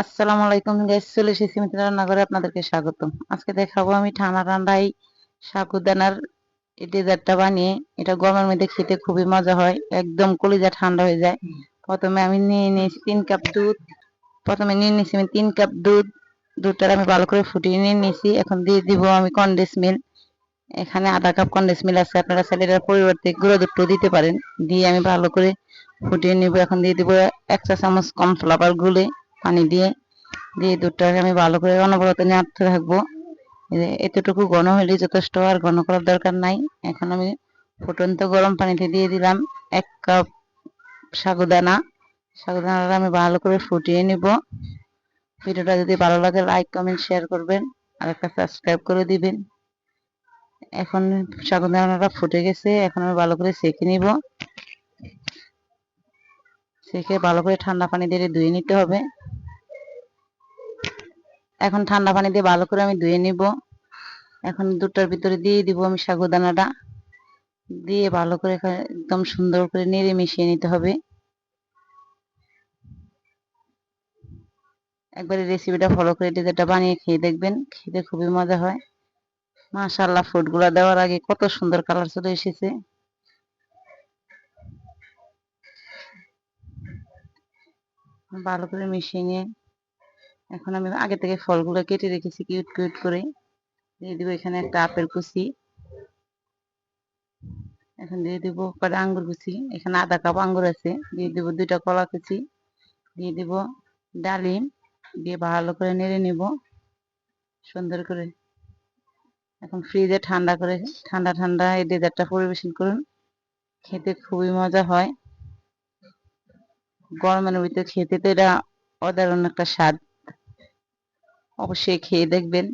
আসসালামু আলাইকুম গ্যাস চলে এসেছি মিত্র রান্নাঘরে, আপনাদেরকে স্বাগত আজকে দেখাবো আমি ঠান্ডা ঠান্ডায় সাগুদানার এই ডেজার্টটা বানিয়ে। এটা গরমের মধ্যে খেতে খুবই মজা হয়, একদম কলিজা ঠান্ডা হয়ে যায়। প্রথমে আমি নিয়ে নিয়েছি তিন কাপ দুধ, প্রথমে নিয়ে নিয়েছি আমি তিন কাপ দুধ। দুধটা আমি ভালো করে ফুটিয়ে নিয়ে নিয়েছি। এখন দিয়ে দিব আমি কন্ডেন্স মিল্ক এখানে আধা কাপ কন্ডেন্স মিল্ক আছে, আপনারা চাইলে এটার পরিবর্তে গুঁড়ো দুধটাও দিতে পারেন। দিয়ে আমি ভালো করে ফুটিয়ে নিব। এখন দিয়ে দিব এক চা চামচ কর্নফ্লাওয়ার গুলে। পানি দিয়ে দিয়ে দুধটাকে আমি ভালো করে অনবরত নাড়তে থাকব। এতটুকু ঘন হলে যথেষ্ট, আর ঘন করার দরকার নাই। এখন আমি ফুটন্ত গরম পানিতে দিয়ে দিলাম এক কাপ সাগুদানা। সাগুদানাটা আমি ভালো করে ফুটিয়ে নিব। ভিডিওটা যদি ভালো লাগে, লাইক, কমেন্ট, শেয়ার করবেন, আর একটা সাবস্ক্রাইব করে দিবেন। এখন সাগুদানাটা ফুটে গেছে, এখন আমি ভালো করে সেঁকে নিব। সেঁকে ভালো করে ঠান্ডা পানি দিয়ে ধুয়ে নিতে হবে। এখন ঠান্ডা পানি দিয়ে ভালো করে আমি ধুয়ে নিব। এখন দুটার ভিতরে দিয়ে দিব আমি সাগুদানাটা। দিয়ে ভালো করে একদম সুন্দর করে নেড়ে মিশিয়ে নিতে হবে। একবারে রেসিপিটা ফলো করে ডেজার্টটা বানিয়ে খেয়ে দেখবেন, খেতে খুবই মজা হয়। মাশাল্লাহ ফুডগুলো দেওয়ার আগে কত সুন্দর কালার চলে এসেছে। ভালো করে মিশিয়ে নিয়ে এখন আমি আগে থেকে ফলগুলো কেটে রেখেছি কিউট কিউট করে। দিয়ে দিব এখানে একটা আপেল কুচি। এখন দিয়ে দিব কটা আঙ্গুর কুচি। এখানে আধা কাপ আঙ্গুর আছে। দিয়ে দিব দুইটা কলা কুচি। দিয়ে দিব ডালিম। দিয়ে ভালো করে নেড়ে নিব। সুন্দর করে। এখন ফ্রিজে ঠান্ডা করে ঠান্ডা ঠান্ডা এই ডেজার্টটা পরিবেশন করুন। খেতে খুবই মজা হয়। গরমের ভিতরে খেতে তো এটা অসাধারণ একটা স্বাদ। অবশ্যই খেয়ে দেখবেন।